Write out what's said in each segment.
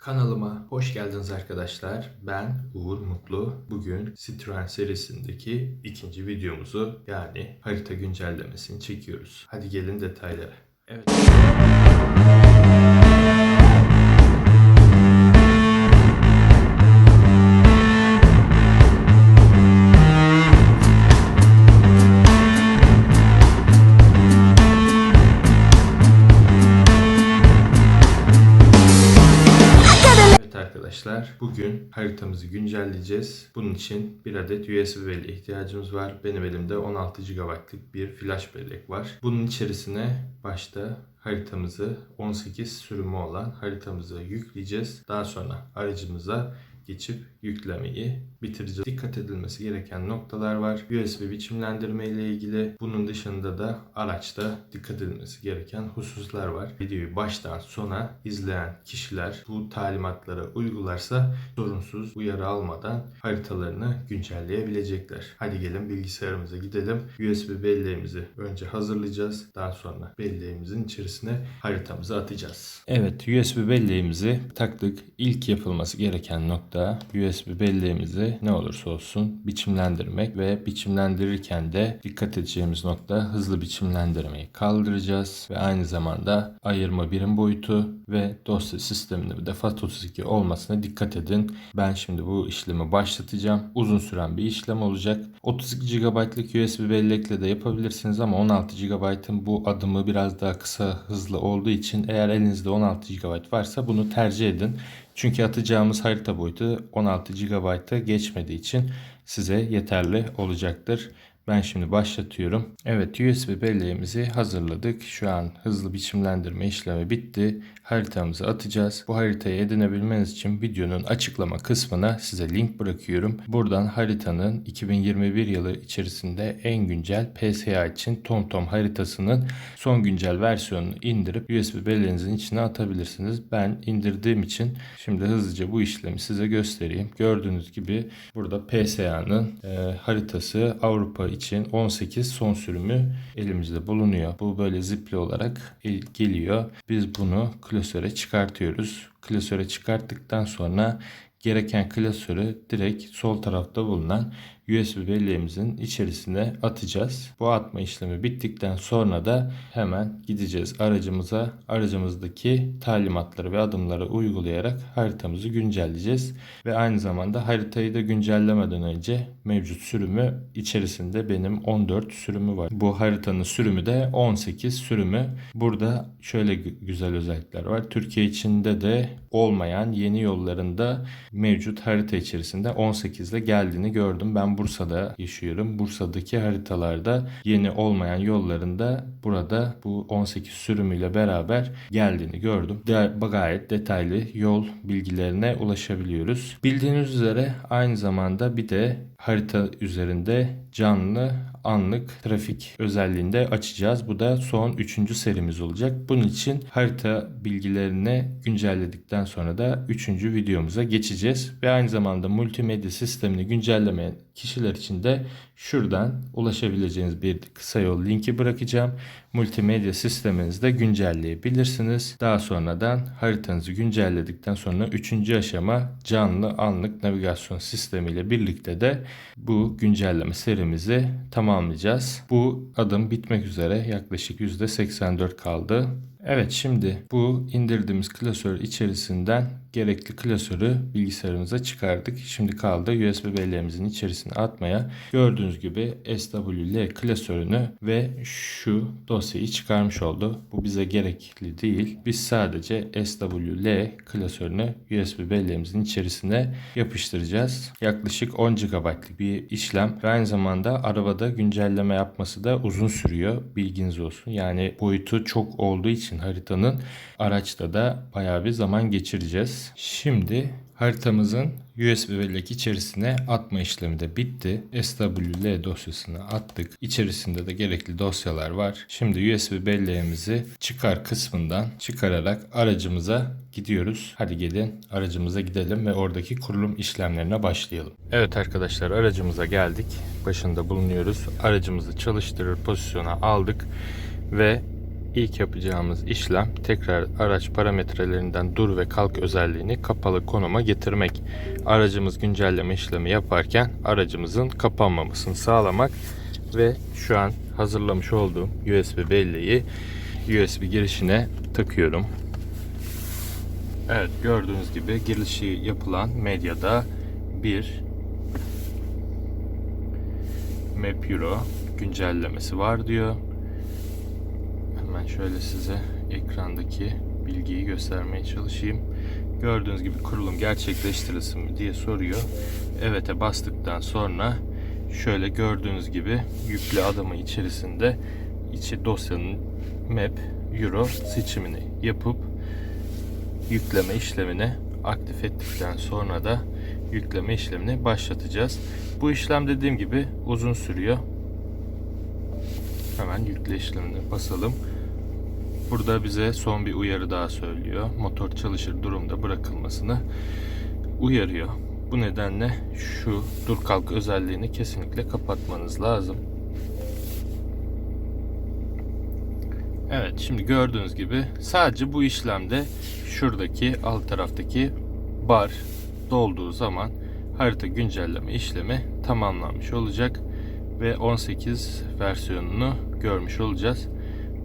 Kanalıma hoş geldiniz arkadaşlar. Ben Uğur Mutlu. Bugün Citroen serisindeki ikinci videomuzu yani harita güncellemesini çekiyoruz. Hadi gelin detaylara. Evet. Bugün haritamızı güncelleyeceğiz. Bunun için bir adet USB belleğe ihtiyacımız var. Benim elimde 16 GB'lık bir flash bellek var. Bunun içerisine başta haritamızı 18 sürümü olan haritamızı yükleyeceğiz. Daha sonra aracımıza geçip yüklemeyi bitireceğiz. Dikkat edilmesi gereken noktalar var. USB biçimlendirme ile ilgili. Bunun dışında da araçta dikkat edilmesi gereken hususlar var. Videoyu baştan sona izleyen kişiler bu talimatlara uygularsa sorunsuz uyarı almadan haritalarını güncelleyebilecekler. Hadi gelin bilgisayarımıza gidelim. USB belleğimizi önce hazırlayacağız. Daha sonra belleğimizin içerisine haritamızı atacağız. Evet USB belleğimizi taktık. İlk yapılması gereken nokta USB belleğimizi ne olursa olsun biçimlendirmek ve biçimlendirirken de dikkat edeceğimiz nokta hızlı biçimlendirmeyi kaldıracağız ve aynı zamanda ayırma birim boyutu ve dosya sisteminde de FAT32 olmasına dikkat edin. Ben şimdi bu işlemi başlatacağım. Uzun süren bir işlem olacak. 32 GB'lık USB bellekle de yapabilirsiniz ama 16 GB'ın bu adımı biraz daha kısa hızlı olduğu için eğer elinizde 16 GB varsa bunu tercih edin. Çünkü atacağımız harita boyutu 16 GB'a geçmediği için size yeterli olacaktır. Ben şimdi başlatıyorum. Evet USB belleğimizi hazırladık. Şu an hızlı biçimlendirme işlemi bitti. Haritamızı atacağız. Bu haritayı edinebilmeniz için videonun açıklama kısmına size link bırakıyorum. Buradan haritanın 2021 yılı içerisinde en güncel PSA için TomTom haritasının son güncel versiyonunu indirip USB belleğinizin içine atabilirsiniz. Ben indirdiğim için şimdi hızlıca bu işlemi size göstereyim. Gördüğünüz gibi burada PSA'nın e, haritası Avrupa için 18 son sürümü elimizde bulunuyor. Bu böyle zipli olarak el- geliyor. Biz bunu klasöre çıkartıyoruz. Klasöre çıkarttıktan sonra gereken klasörü direkt sol tarafta bulunan USB belleğimizin içerisine atacağız. Bu atma işlemi bittikten sonra da hemen gideceğiz aracımıza. Aracımızdaki talimatları ve adımları uygulayarak haritamızı güncelleyeceğiz. Ve aynı zamanda haritayı da güncellemeden önce mevcut sürümü içerisinde benim 14 sürümü var. Bu haritanın sürümü de 18 sürümü. Burada şöyle gü- güzel özellikler var. Türkiye içinde de olmayan yeni yollarında mevcut harita içerisinde 18 ile geldiğini gördüm. Ben Bursa'da yaşıyorum. Bursa'daki haritalarda yeni olmayan yollarında burada bu 18 sürümüyle beraber geldiğini gördüm. De, gayet detaylı yol bilgilerine ulaşabiliyoruz. Bildiğiniz üzere aynı zamanda bir de harita üzerinde canlı anlık trafik özelliğinde açacağız. Bu da son 3. serimiz olacak. Bunun için harita bilgilerini güncelledikten sonra da 3. videomuza geçeceğiz. Ve aynı zamanda multimedya sistemini güncellemeyen kişiler için de şuradan ulaşabileceğiniz bir kısa yol linki bırakacağım. Multimedya sisteminizde güncelleyebilirsiniz. Daha sonradan haritanızı güncelledikten sonra 3. aşama canlı anlık navigasyon sistemiyle birlikte de bu güncelleme serimizi tamamlayacağız. Bu adım bitmek üzere yaklaşık %84 kaldı. Evet şimdi bu indirdiğimiz klasör içerisinden gerekli klasörü bilgisayarımıza çıkardık. Şimdi kaldı USB belleğimizin içerisine atmaya. Gördüğünüz gibi SWL klasörünü ve şu dosyayı çıkarmış oldu. Bu bize gerekli değil. Biz sadece SWL klasörünü USB belleğimizin içerisine yapıştıracağız. Yaklaşık 10 GB'lık bir işlem ve aynı zamanda arabada güncelleme yapması da uzun sürüyor. Bilginiz olsun. Yani boyutu çok olduğu için haritanın araçta da bayağı bir zaman geçireceğiz. Şimdi haritamızın USB bellek içerisine atma işlemi de bitti. SWL dosyasını attık. İçerisinde de gerekli dosyalar var. Şimdi USB belleğimizi çıkar kısmından çıkararak aracımıza gidiyoruz. Hadi gelin aracımıza gidelim ve oradaki kurulum işlemlerine başlayalım. Evet arkadaşlar aracımıza geldik. Başında bulunuyoruz. Aracımızı çalıştırır pozisyona aldık ve İlk yapacağımız işlem tekrar araç parametrelerinden dur ve kalk özelliğini kapalı konuma getirmek. Aracımız güncelleme işlemi yaparken aracımızın kapanmamasını sağlamak ve şu an hazırlamış olduğum USB belleği USB girişine takıyorum. Evet gördüğünüz gibi girişi yapılan medyada bir Map Euro güncellemesi var diyor. Hemen şöyle size ekrandaki bilgiyi göstermeye çalışayım. Gördüğünüz gibi kurulum gerçekleştirilsin mi diye soruyor. Evet'e bastıktan sonra şöyle gördüğünüz gibi yüklü adamı içerisinde içi dosyanın map euro seçimini yapıp yükleme işlemini aktif ettikten sonra da yükleme işlemini başlatacağız. Bu işlem dediğim gibi uzun sürüyor. Hemen yükle işlemine basalım. Burada bize son bir uyarı daha söylüyor. Motor çalışır durumda bırakılmasını uyarıyor. Bu nedenle şu dur kalk özelliğini kesinlikle kapatmanız lazım. Evet şimdi gördüğünüz gibi sadece bu işlemde şuradaki alt taraftaki bar dolduğu zaman harita güncelleme işlemi tamamlanmış olacak ve 18 versiyonunu görmüş olacağız.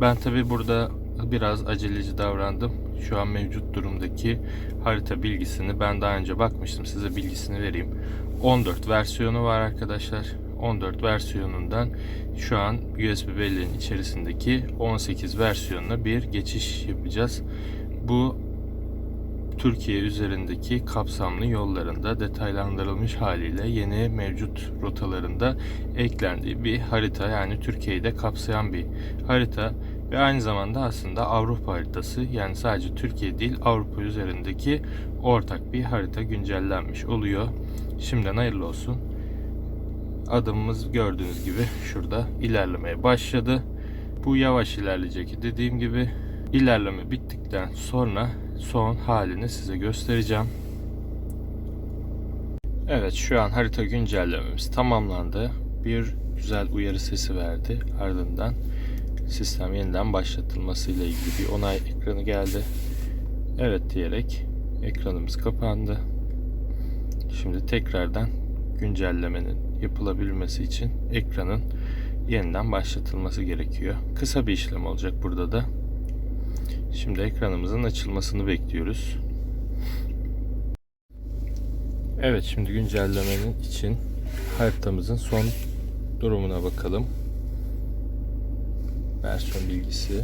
Ben tabi burada biraz aceleci davrandım. Şu an mevcut durumdaki harita bilgisini ben daha önce bakmıştım. Size bilgisini vereyim. 14 versiyonu var arkadaşlar. 14 versiyonundan şu an USB belleğin içerisindeki 18 versiyonuna bir geçiş yapacağız. Bu Türkiye üzerindeki kapsamlı yollarında detaylandırılmış haliyle yeni mevcut rotalarında eklendiği bir harita yani Türkiye'yi de kapsayan bir harita ve aynı zamanda aslında Avrupa haritası yani sadece Türkiye değil Avrupa üzerindeki ortak bir harita güncellenmiş oluyor. Şimdiden hayırlı olsun. Adımımız gördüğünüz gibi şurada ilerlemeye başladı. Bu yavaş ilerleyecek dediğim gibi ilerleme bittikten sonra son halini size göstereceğim. Evet şu an harita güncellememiz tamamlandı. Bir güzel uyarı sesi verdi. Ardından sistem yeniden başlatılması ile ilgili bir onay ekranı geldi. Evet diyerek ekranımız kapandı. Şimdi tekrardan güncellemenin yapılabilmesi için ekranın yeniden başlatılması gerekiyor. Kısa bir işlem olacak burada da. Şimdi ekranımızın açılmasını bekliyoruz. Evet şimdi güncellemenin için haritamızın son durumuna bakalım. Versiyon bilgisi.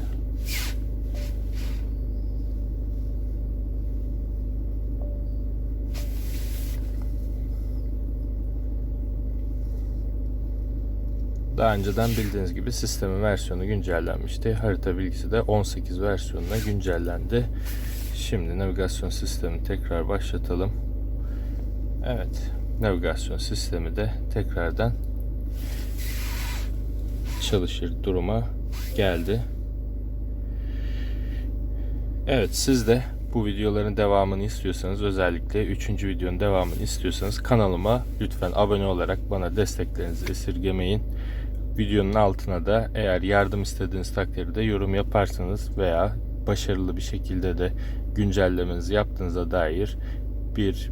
Daha önceden bildiğiniz gibi sistemin versiyonu güncellenmişti. Harita bilgisi de 18 versiyonuna güncellendi. Şimdi navigasyon sistemi tekrar başlatalım. Evet, navigasyon sistemi de tekrardan çalışır duruma geldi. Evet, siz de bu videoların devamını istiyorsanız özellikle 3. videonun devamını istiyorsanız kanalıma lütfen abone olarak bana desteklerinizi esirgemeyin. Videonun altına da eğer yardım istediğiniz takdirde yorum yaparsanız veya başarılı bir şekilde de güncellemenizi yaptığınıza dair bir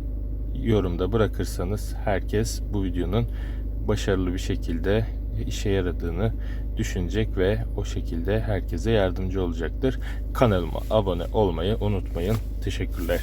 yorumda bırakırsanız herkes bu videonun başarılı bir şekilde işe yaradığını düşünecek ve o şekilde herkese yardımcı olacaktır. Kanalıma abone olmayı unutmayın. Teşekkürler.